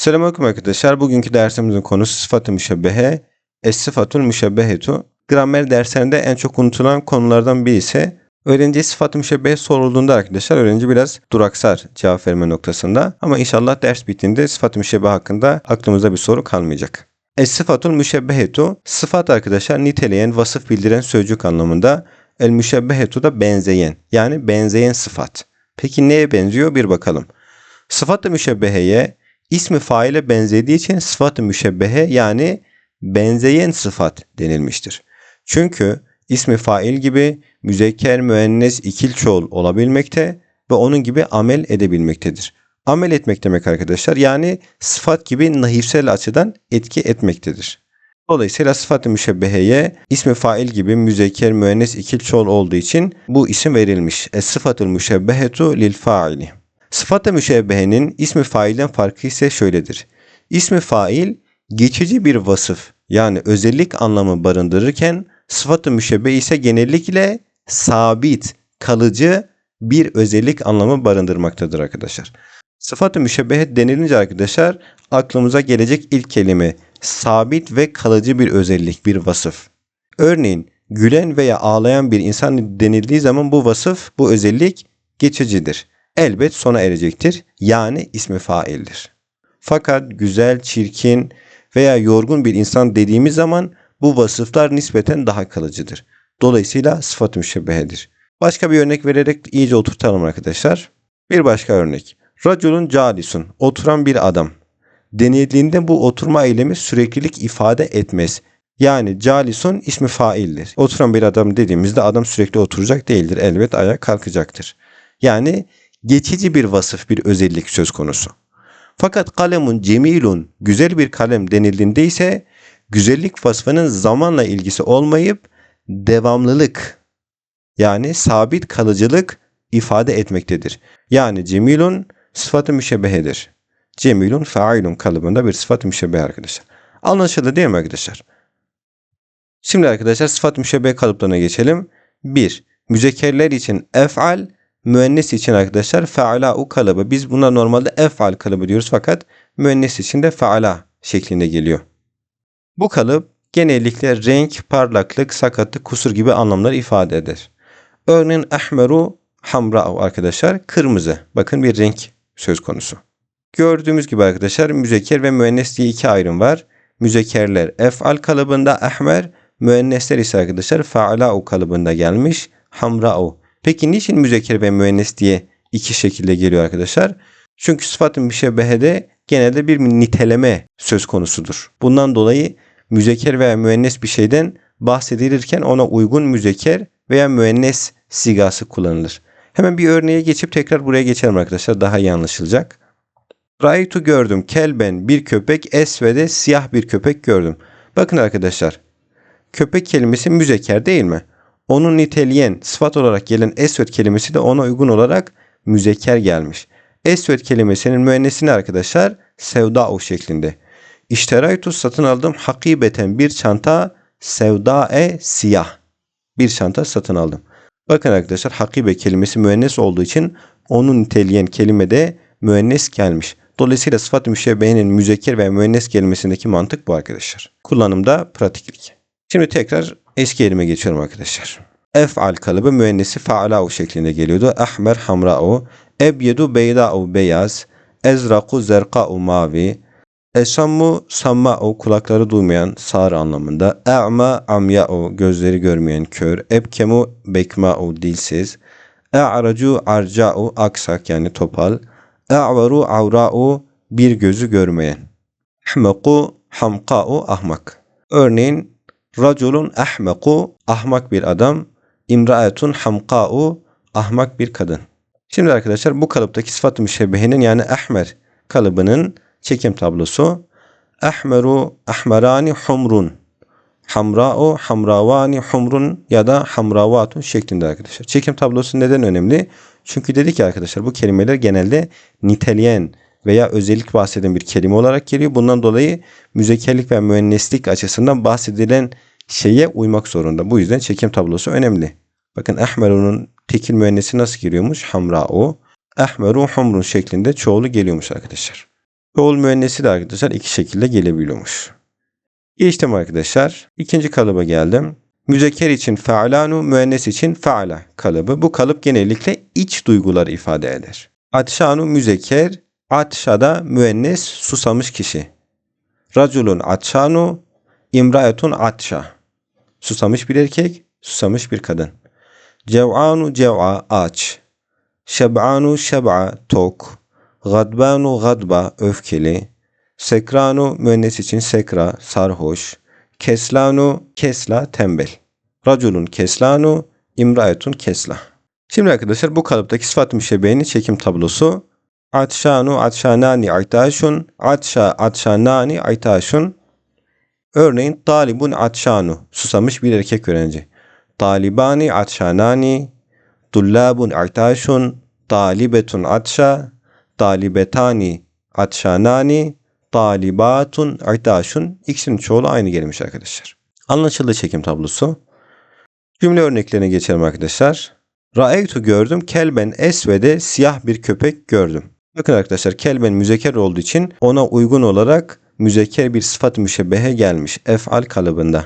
Selamünaleyküm arkadaşlar. Bugünkü dersimizin konusu sıfat-ı müşebbehe, es-sıfatul müşebbehetu. Gramer derslerinde en çok unutulan konulardan biri ise öğrenciye sıfat-ı müşebbehe sorulduğunda arkadaşlar öğrenci biraz duraksar cevap verme noktasında. Ama inşallah ders bittiğinde sıfat-ı müşebbehe hakkında aklımızda bir soru kalmayacak. Es-sıfatul müşebbehetu, sıfat arkadaşlar niteleyen, vasıf bildiren sözcük anlamında. El müşebbehetu da benzeyen, yani benzeyen sıfat. Peki neye benziyor bir bakalım. Sıfat-ı müşebbeheye ismi faile benzediği için sıfat-ı müşebbehe yani benzeyen sıfat denilmiştir. Çünkü ismi fail gibi müzekker, müennes, ikil çoğul olabilmekte ve onun gibi amel edebilmektedir. Amel etmek demek arkadaşlar yani sıfat gibi nahifsel açıdan etki etmektedir. Dolayısıyla sıfat-ı müşebbeheye ismi fail gibi müzekker, müennes, ikil çoğul olduğu için bu isim verilmiş. Es sıfatul müşebbehetu lil faili. Sıfat-ı müşebbehenin ismi failden farkı ise şöyledir. İsmi fail geçici bir vasıf yani özellik anlamı barındırırken sıfat-ı müşebbehe ise genellikle sabit, kalıcı bir özellik anlamı barındırmaktadır arkadaşlar. Sıfat-ı müşebbehe denilince arkadaşlar aklımıza gelecek ilk kelime sabit ve kalıcı bir özellik, bir vasıf. Örneğin gülen veya ağlayan bir insan denildiği zaman bu vasıf, bu özellik geçicidir. Elbet sona erecektir. Yani ismi faildir. Fakat güzel, çirkin veya yorgun bir insan dediğimiz zaman bu vasıflar nispeten daha kalıcıdır. Dolayısıyla sıfat-ı müşebbehedir. Başka bir örnek vererek iyice oturtalım arkadaşlar. Bir başka örnek. Raculun calisun, oturan bir adam. Denildiğinde bu oturma eylemi süreklilik ifade etmez. Yani calisun ismi faildir. Oturan bir adam dediğimizde adam sürekli oturacak değildir. Elbet ayağa kalkacaktır. Yani geçici bir vasıf, bir özellik söz konusu. Fakat kalemun cemilun, güzel bir kalem denildiğinde ise güzellik vasfının zamanla ilgisi olmayıp devamlılık yani sabit kalıcılık ifade etmektedir. Yani cemilun sıfatı müşebbehedir. Cemilun failun kalıbında bir sıfat müşebbehe arkadaşlar. Anlaşıldı değil mi arkadaşlar? Şimdi arkadaşlar sıfat müşebbehe kalıplarına geçelim. 1. Müzekkerler için ef'al, müennes için arkadaşlar feala kalıbı. Biz buna normalde ef'al kalıbı diyoruz fakat müennes için de feala şeklinde geliyor. Bu kalıp genellikle renk, parlaklık, sakatlık, kusur gibi anlamlar ifade eder. Örneğin ahmeru hamra arkadaşlar kırmızı. Bakın bir renk söz konusu. Gördüğümüz gibi arkadaşlar müzekker ve müennes diye iki ayrım var. Müzekkerler ef'al kalıbında ahmer, müennesler ise arkadaşlar faala kalıbında gelmiş hamra'u. Peki niçin müzekker ve müennes diye iki şekilde geliyor arkadaşlar? Çünkü sıfat-ı müşebbehede genelde bir niteleme söz konusudur. Bundan dolayı müzekker veya müennes bir şeyden bahsedilirken ona uygun müzekker veya müennes sigası kullanılır. Hemen bir örneğe geçip tekrar buraya geçelim arkadaşlar. Daha iyi anlaşılacak. Raitu gördüm. Kelben bir köpek. Esvede siyah bir köpek gördüm. Bakın arkadaşlar. Köpek kelimesi müzekker değil mi? Onun niteleyen sıfat olarak gelen esvet kelimesi de ona uygun olarak müzekker gelmiş. Esvet kelimesinin müennesini arkadaşlar sevda o şeklinde. İşteraytu satın aldım hakibeten bir çanta sevdae siyah. Bir çanta satın aldım. Bakın arkadaşlar hakibe kelimesi müennes olduğu için onun niteleyen kelime de müennes gelmiş. Dolayısıyla sıfat-ı müşebbehenin müzekker ve müennes kelimesindeki mantık bu arkadaşlar. Kullanımda pratiklik. Şimdi tekrar eski elime geçiyorum arkadaşlar. Ef'al kalıbı müennesi fa'la'u şeklinde geliyordu. Ahmer hamra'u, ebyedu beyda'u beyaz, ezraku zerka'u mavi, esammu samma'u kulakları duymayan sağır anlamında, e'ma amya'u gözleri görmeyen kör, ebkemu bekma'u dilsiz, e'aracu arca'u aksak yani topal, e'varu avra'u bir gözü görmeyen, ahmeku hamka'u ahmak. Örneğin Raculun ahmeku ahmak bir adam, imraetun hamka'u ahmak bir kadın. Şimdi arkadaşlar bu kalıptaki sıfat-ı müşebbehenin yani ahmer kalıbının çekim tablosu. Ahmeru ahmerani humrun. Hamra'u hamravani humrun ya da hamravatun şeklinde arkadaşlar. Çekim tablosu neden önemli? Çünkü dedik ki arkadaşlar bu kelimeler genelde niteleyen veya özellik bahseden bir kelime olarak geliyor. Bundan dolayı müzekerlik ve müenneslik açısından bahsedilen şeye uymak zorunda. Bu yüzden çekim tablosu önemli. Bakın ahmerunun tekil müennesi nasıl geliyormuş? Hamra'u. Ahmeru humrun şeklinde çoğulu geliyormuş arkadaşlar. Çoğul müennesi de arkadaşlar iki şekilde gelebiliyormuş. Geçtim arkadaşlar. İkinci kalıba geldim. Müzekker için fe'lanu, müennes için fe'la kalıbı. Bu kalıp genellikle iç duyguları ifade eder. Atşanu müzekker, atşada müennes susamış kişi. Raculun atşanu, imraetun atşa. Susamış bir erkek, susamış bir kadın. Cev'anu cev'a aç. Şeb'anu şeb'a tok. Gadbanu gadba öfkeli. Sekranu müennes için sekra sarhoş. Keslanu kesla tembel. Raculun keslanu imraetun kesla. Şimdi arkadaşlar bu kalıptaki sıfat müşebbehenin çekim tablosu Atşanu atşanani aytaşun atşa atşanani aytaşun Örneğin talibun atşanu susamış bir erkek öğrenci. Talibani atşanani Tullabun aytaşun talibetun atşa talibetani atşanani talibatun aytaşun ikisinin çoğulu aynı gelmiş arkadaşlar. Anlaşıldı çekim tablosu. Cümle örneklerine geçelim arkadaşlar. Ra'eytu gördüm kelben esvede siyah bir köpek gördüm. Bakın arkadaşlar kelben müzekker olduğu için ona uygun olarak müzekker bir sıfat müşebbehe gelmiş efal kalıbında.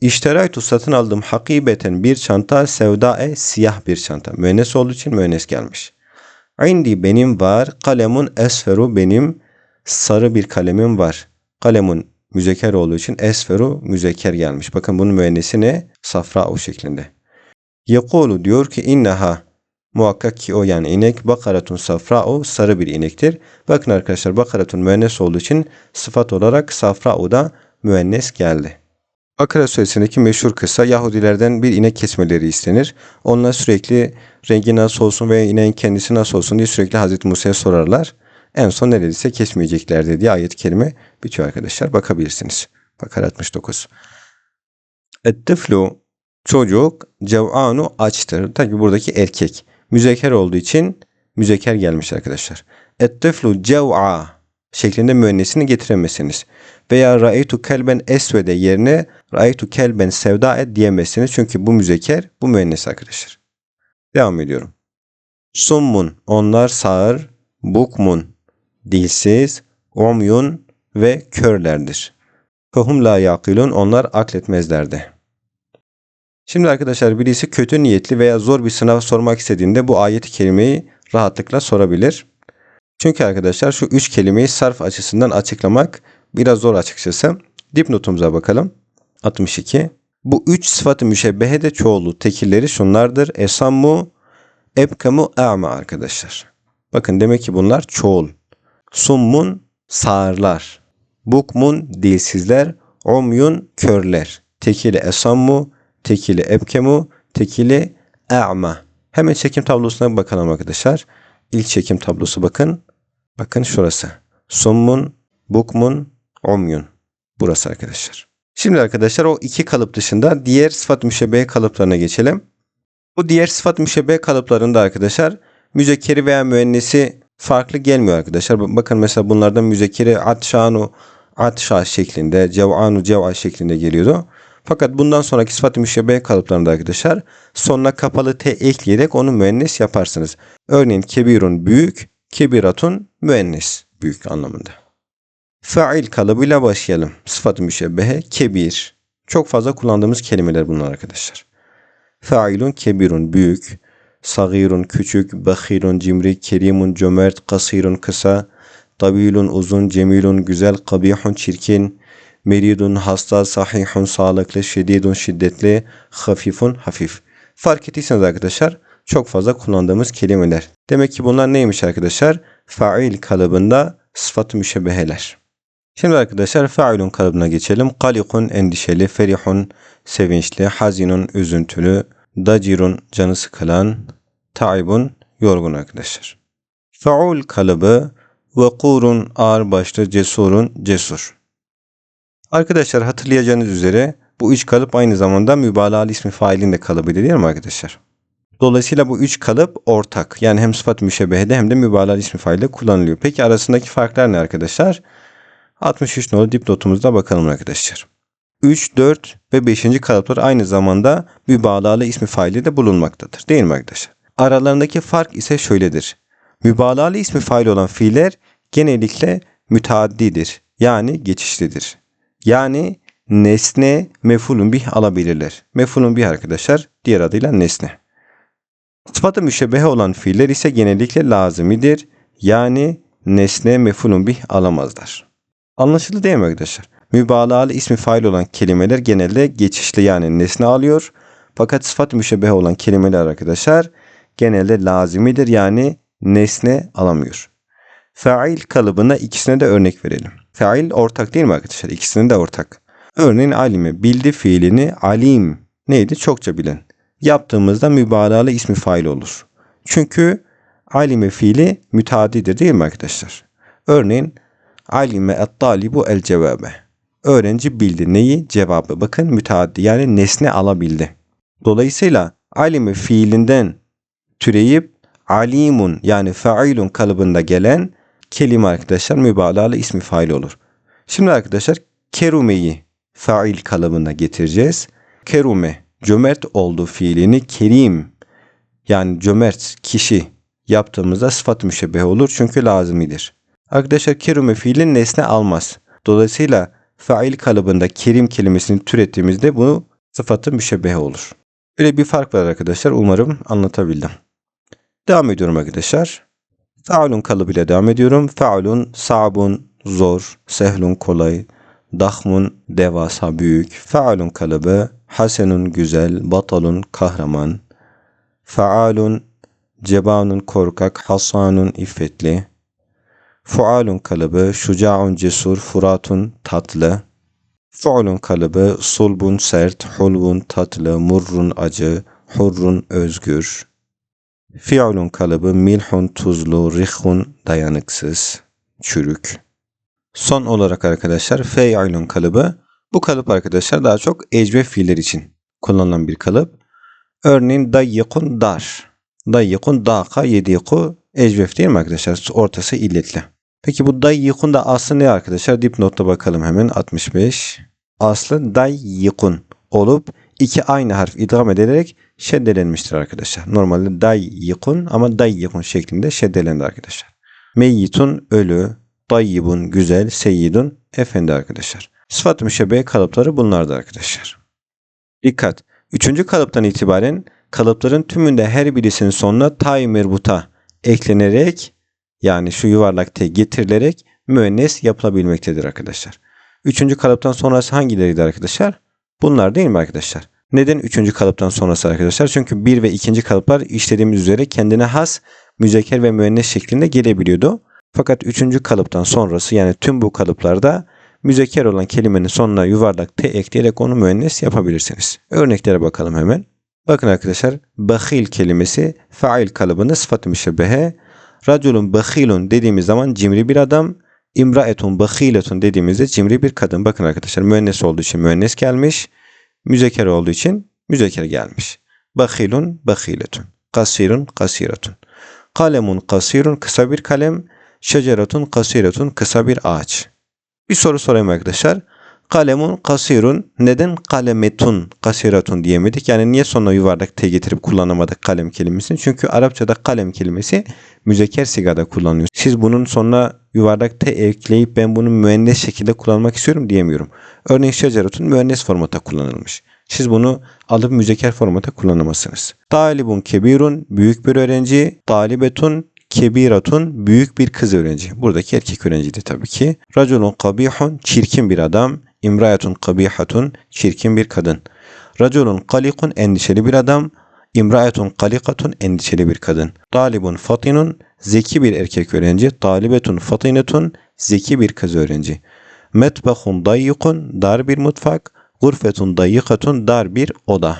İşteraytu satın aldım hakibeten bir çanta sevdae siyah bir çanta. Müennes olduğu için müennes gelmiş. İndi benim var kalemun esferu benim sarı bir kalemim var. Kalemun müzekker olduğu için esferu müzekker gelmiş. Bakın bunun müennesi ne? Safra o şeklinde. Yekulu diyor ki inneha muhakkak ki o yani inek bakaratun safra o sarı bir inektir. Bakın arkadaşlar bakaratun müennes olduğu için sıfat olarak safra o da müennes geldi. Bakara suresindeki meşhur kısa Yahudilerden bir inek kesmeleri istenir. Onlar sürekli rengi nasıl olsun veya ineğin kendisi nasıl olsun diye sürekli Hazreti Musa'ya sorarlar. En son neredeyse kesmeyeceklerdi diye ayet-i kerime bitiyor arkadaşlar. Bakabilirsiniz. Bakara 69. Ettiflu çocuk cev'anu açtır. Tabi buradaki erkek. Müzekker olduğu için müzekker gelmiş arkadaşlar. Ettiflu cev'a şeklinde müennesini getiremezsiniz. Veya ra'aytu kelben esvede yerine ra'aytu kelben sevda et diyemezsiniz. Çünkü bu müzekker, bu müennes arkadaşlar. Devam ediyorum. Summun onlar sağır, bukmun dilsiz, umyun ve körlerdir. Fahum la yakilun onlar akletmezlerdi. Şimdi arkadaşlar birisi kötü niyetli veya zor bir sınav sormak istediğinde bu ayet-i kerimeyi rahatlıkla sorabilir. Çünkü arkadaşlar şu üç kelimeyi sarf açısından açıklamak biraz zor açıkçası. Dipnotumuza bakalım. 62. Bu üç sıfatı müşebbehe de çoğulu tekilleri şunlardır. Esammu, ebkamu, a'ma arkadaşlar. Bakın demek ki bunlar çoğul. Summun sağırlar. Bukmun dilsizler. Umyun körler. Tekili esammu, tekili ebkemu, tekili a'ma. Hemen çekim tablosuna bakalım arkadaşlar. İlk çekim tablosu bakın. Bakın şurası. Summun, bukmun, umyun. Burası arkadaşlar. Şimdi arkadaşlar o iki kalıp dışında diğer sıfat müşebbehe kalıplarına geçelim. Bu diğer sıfat müşebbehe kalıplarında arkadaşlar müzekkeri veya müennesi farklı gelmiyor arkadaşlar. Bakın mesela bunlardan müzekkeri atşanu atşa şeklinde, cev'anu cev'a şeklinde geliyordu. Fakat bundan sonraki sıfat-ı müşebbehe kalıplarında arkadaşlar sonuna kapalı t ekleyerek onu müennes yaparsınız. Örneğin kebirun büyük, kebiratun müennes büyük anlamında. Fail kalıbıyla başlayalım. Sıfat-ı müşebbehe kebir. Çok fazla kullandığımız kelimeler bunlar arkadaşlar. Failun kebirun büyük, sagirun küçük, bahirun cimri, kerimun cömert, kasirun kısa, tabilun uzun, cemilun güzel, kabihun çirkin, meridun hasta, sahihun sağlıklı, şedidun şiddetli, hafifun hafif. Fark ettiyseniz arkadaşlar çok fazla kullandığımız kelimeler. Demek ki bunlar neymiş arkadaşlar? Fail kalıbında sıfat-ı müşebbeheler. Şimdi arkadaşlar failun kalıbına geçelim. Kalikun endişeli, ferihun sevinçli, hazinun üzüntülü, dacirun canı sıkılan, taibun yorgun arkadaşlar. Faul kalıbı vakurun ağır başlı, cesurun cesur. Arkadaşlar hatırlayacağınız üzere bu üç kalıp aynı zamanda mübalağalı ismi failin de kalıbıydı değil mi arkadaşlar? Dolayısıyla bu üç kalıp ortak. Yani hem sıfat müşebbehede hem de mübalağalı ismi failde kullanılıyor. Peki arasındaki farklar ne arkadaşlar? 63 nolu dipnotumuzda bakalım arkadaşlar. 3, 4 ve 5. kalıplar aynı zamanda mübalağalı ismi faili de bulunmaktadır. Değil mi arkadaşlar? Aralarındaki fark ise şöyledir. Mübalağalı ismi fail olan fiiller genellikle müteaddidir. Yani geçişlidir. Yani nesne mefulun bih alabilirler. Mefulun bih arkadaşlar diğer adıyla nesne. Sıfatı müşebbehe olan fiiller ise genellikle lazimidir. Yani nesne mefulun bih alamazlar. Anlaşıldı değil mi arkadaşlar? Mübalağalı ismi fail olan kelimeler genelde geçişli yani nesne alıyor. Fakat sıfat müşebbehe olan kelimeler arkadaşlar genelde lazimidir yani nesne alamıyor. Fail kalıbına ikisine de örnek verelim. Fail ortak değil mi arkadaşlar? İkisinin de ortak. Örneğin alime bildi fiilini alim neydi? Çokça bilen. Yaptığımızda mübalağalı ismi fail olur. Çünkü alime fiili müteaddidir değil mi arkadaşlar? Örneğin alime et-talibu el cevabe. Öğrenci bildi neyi? Cevabı. Bakın müteaddi yani nesne alabildi. Dolayısıyla alime fiilinden türeyip alimun yani failun kalıbında gelen kelime arkadaşlar mübalağalı ismi fail olur. Şimdi arkadaşlar kerumeyi fail kalıbına getireceğiz. Kerume cömert oldu fiilini kerim yani cömert kişi yaptığımızda sıfat müşebbeh olur çünkü lazimidir. Arkadaşlar kerume fiilin nesne almaz. Dolayısıyla fail kalıbında kerim kelimesini türettiğimizde bu sıfatı müşebbeh olur. Böyle bir fark var arkadaşlar. Umarım anlatabildim. Devam ediyorum arkadaşlar. Faulun kalıbıyla devam ediyorum. Faulun sa'bun zor, sehlun kolay, dahmun devasa büyük, faulun kalıbı hasenun güzel, batalun kahraman, faalun cebanun korkak, hasanun iffetli, fualun kalıbı şucaun cesur, furatun tatlı, fualun kalıbı sulbun sert, hulbun tatlı, murrun acı, hurrun özgür, fi'lun kalıbı milhun tuzlu, rihun dayanıksız, çürük. Son olarak arkadaşlar fe'ilun kalıbı. Bu kalıp arkadaşlar daha çok ecve fiiller için kullanılan bir kalıp. Örneğin dayyikun dar. Dayyikun daka yediku ecvef değil mi arkadaşlar? Ortası illetli. Peki bu dayyikun da aslı ne arkadaşlar? Dipnotta bakalım hemen 65. Aslı dayyikun olup iki aynı harf idgam edilerek şeddelenmiştir arkadaşlar. Normalde dayyikun ama dayyikun şeklinde şeddelendi arkadaşlar. Meyyitun ölü, dayyibun güzel, seyyidun efendi arkadaşlar. Sıfat müşebbehe kalıpları bunlardır arkadaşlar. Dikkat! Üçüncü kalıptan itibaren kalıpların tümünde her birisinin sonuna tay merbuta eklenerek yani şu yuvarlak T getirilerek müennes yapılabilmektedir arkadaşlar. Üçüncü kalıptan sonrası hangileriydi arkadaşlar? Bunlar değil mi arkadaşlar? Neden üçüncü kalıptan sonrası arkadaşlar? Çünkü bir ve ikinci kalıplar işlediğimiz üzere kendine has müzekker ve müennes şeklinde gelebiliyordu. Fakat üçüncü kalıptan sonrası yani tüm bu kalıplarda müzekker olan kelimenin sonuna yuvarlak t ekleyerek onu müennes yapabilirsiniz. Örneklere bakalım hemen. Bakın arkadaşlar bahil kelimesi fail kalıbında sıfat-ı müşebbehe. Raculun bahilun dediğimiz zaman cimri bir adam. İmraetun bahiletun dediğimizde cimri bir kadın. Bakın arkadaşlar müennes olduğu için müennes gelmiş. Müzekker olduğu için müzekker gelmiş. Bahilun bahiletun. Kasirun kasiratun. Kalemun kasirun kısa bir kalem. Şeceratun kasiratun kısa bir ağaç. Bir soru sorayım arkadaşlar. Kalemun kasirun neden kalemetun kasiratun diyemedik? Yani niye sonuna yuvarlak t getirip kullanamadık kalem kelimesini? Çünkü Arapçada kalem kelimesi müzekker sigada kullanılıyor. Siz bunun sonuna yuvarlak t ekleyip ben bunu müennes şekilde kullanmak istiyorum diyemiyorum. Örneğin şeceratun müennes formata kullanılmış. Siz bunu alıp müzekker formata kullanamazsınız. Talibun kebirun büyük bir öğrenci. Talibetun kebiratun büyük bir kız öğrenci. Buradaki erkek öğrenciydi tabii ki. Raculun kabihun çirkin bir adam. İmrayetun kabihatun çirkin bir kadın. Raculun kalikun endişeli bir adam. İmraetun kalikatun endişeli bir kadın. Talibun fatinun zeki bir erkek öğrenci. Talibetun fatinetun zeki bir kız öğrenci. Metbahun dayyikun dar bir mutfak. Gurfetun dayyikatun dar bir oda.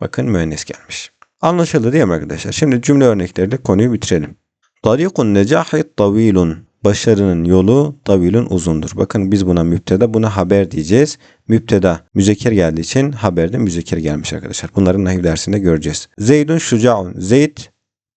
Bakın müennes gelmiş. Anlaşıldı değil mi arkadaşlar? Şimdi cümle örnekleriyle konuyu bitirelim. Tarikun necahi tavilun. Başarının yolu tavilun uzundur. Bakın biz buna müpteda, buna haber diyeceğiz. Müpteda müzekker geldiği için haberde müzekker gelmiş arkadaşlar. Bunların nahiv dersinde göreceğiz. Zeydun şucaun. Zeyd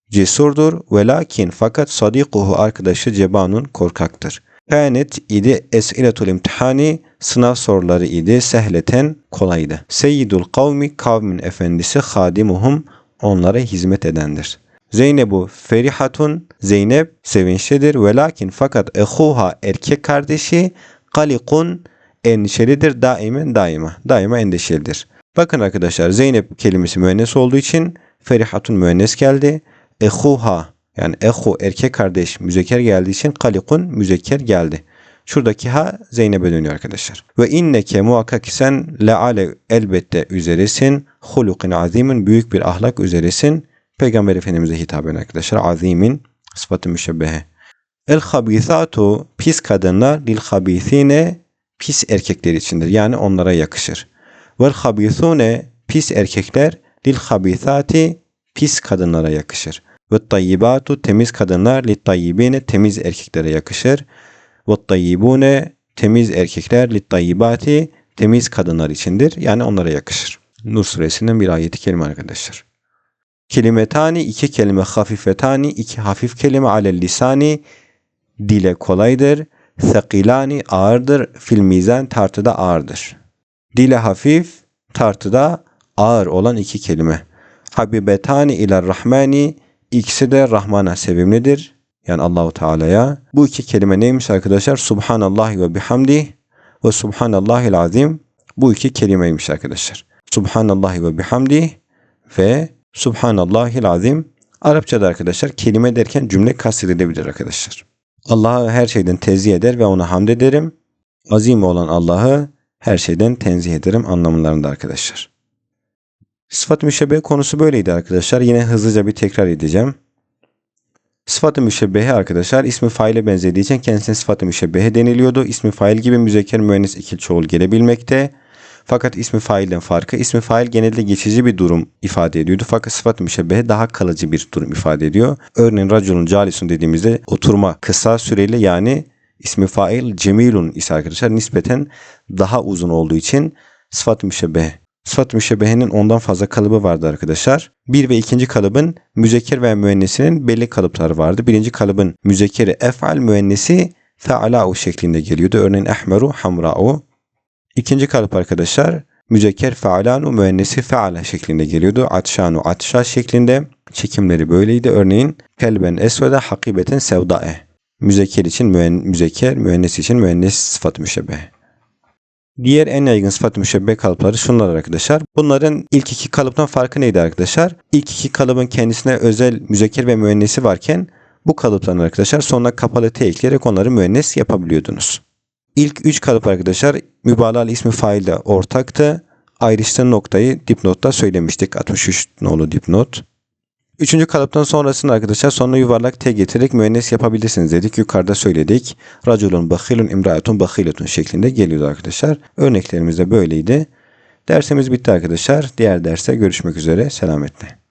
cesurdur. Velakin fakat sadikuhu arkadaşı cebanun korkaktır. Kânet idi es'iletul imtihani sınav soruları idi sehleten kolaydı. Seyyidul kavmi kavmin efendisi hadimuhum onlara hizmet edendir. Zeynebu ferihatun. Zeynep sevinçlidir. Velakin fakat ehuha erkek kardeşi kalikun endişelidir. Daimen daima. Daima endişelidir. Bakın arkadaşlar Zeynep kelimesi müennes olduğu için ferihatun müennes geldi. Ehuha yani ehu erkek kardeş müzekker geldiği için kalikun müzekker geldi. Şuradaki ha Zeynep'e dönüyor arkadaşlar. Ve inneke muhakkak sen leale elbette üzeresin. Hulukin azimin büyük bir ahlak üzeresin. Peygamber Efendimiz'e hitaben arkadaşlar. Azimin sıfatı müşebbehe. El habisatu pis kadınlar lil habisine pis erkekler içindir. Yani onlara yakışır. Vel habisune pis erkekler lil habisati pis kadınlara yakışır. Ve tayyibatu temiz kadınlar lil tayyibine temiz erkeklere yakışır. Ve tayyibune temiz erkekler lil tayyibati temiz kadınlar içindir. Yani onlara yakışır. Nur suresinden bir ayeti kelime arkadaşlar. Kelimetani iki kelime hafifetani iki hafif kelime alel lisani dile kolaydır. Thakilani ağırdır. Fil tartıda ağırdır. Dile hafif, tartıda ağır olan iki kelime. Habibetani ila rahmani ikisi de Rahman'a sevimlidir. Yani Allahu Teala'ya. Bu iki kelime neymiş arkadaşlar? Subhanallah ve bihamdi ve Subhanallahil azim. Bu iki kelimeymiş arkadaşlar. Subhanallah ve bihamdi ve Subhanallahil azim. Arapçada arkadaşlar kelime derken cümle kastedilebilir arkadaşlar. Allah'ı her şeyden tenzih eder ve ona hamd ederim. Azim olan Allah'ı her şeyden tenzih ederim anlamlarında arkadaşlar. Sıfat-ı müşebbehe konusu böyleydi arkadaşlar. Yine hızlıca bir tekrar edeceğim. Sıfat-ı müşebbehe arkadaşlar ismi faile benzediği için kendisine sıfat-ı müşebbehe deniliyordu. İsmi fail gibi müzekker müennes ikil çoğul gelebilmekte. Fakat ismi failden farkı ismi fail genelde geçici bir durum ifade ediyordu. Fakat sıfat-ı müşebbehe daha kalıcı bir durum ifade ediyor. Örneğin raculun calisun dediğimizde oturma kısa süreli yani ismi fail cemilun ise arkadaşlar nispeten daha uzun olduğu için sıfat-ı müşebbehe. Sıfat-ı müşebbehenin ondan fazla kalıbı vardı arkadaşlar. Bir ve ikinci kalıbın müzekker ve müennesinin belli kalıpları vardı. Birinci kalıbın müzekkeri ef'al müennesi fe'ala'u şeklinde geliyordu. Örneğin ehmeru hamra'u. İkinci kalıp arkadaşlar müzekker fe'alanu müennesi fe'ala şeklinde geliyordu. Atşanu atşa şeklinde. Çekimleri böyleydi. Örneğin kelben esvede hakibeten sevdae. Müzekker için müen, müzekker, müennes için müennes sıfat müşebbehe. Diğer en yaygın sıfat müşebbe kalıpları şunlar arkadaşlar. Bunların ilk iki kalıptan farkı neydi arkadaşlar? İlk iki kalıbın kendisine özel müzekker ve müennesi varken bu kalıpların arkadaşlar sonuna kapalı t ekleyerek onları müennes yapabiliyordunuz. İlk üç kalıp arkadaşlar mübalağalı ismi failde ortaktı. Ayrıştığı noktayı dipnotta söylemiştik. 63 nolu dipnot. Üçüncü kalıptan sonrasında arkadaşlar sonuna yuvarlak T getirerek müennes yapabilirsiniz dedik. Yukarıda söyledik. Raculun bakhilun imraatun bakhiletun şeklinde geliyordu arkadaşlar. Örneklerimiz de böyleydi. Dersimiz bitti arkadaşlar. Diğer derste görüşmek üzere. Selametle.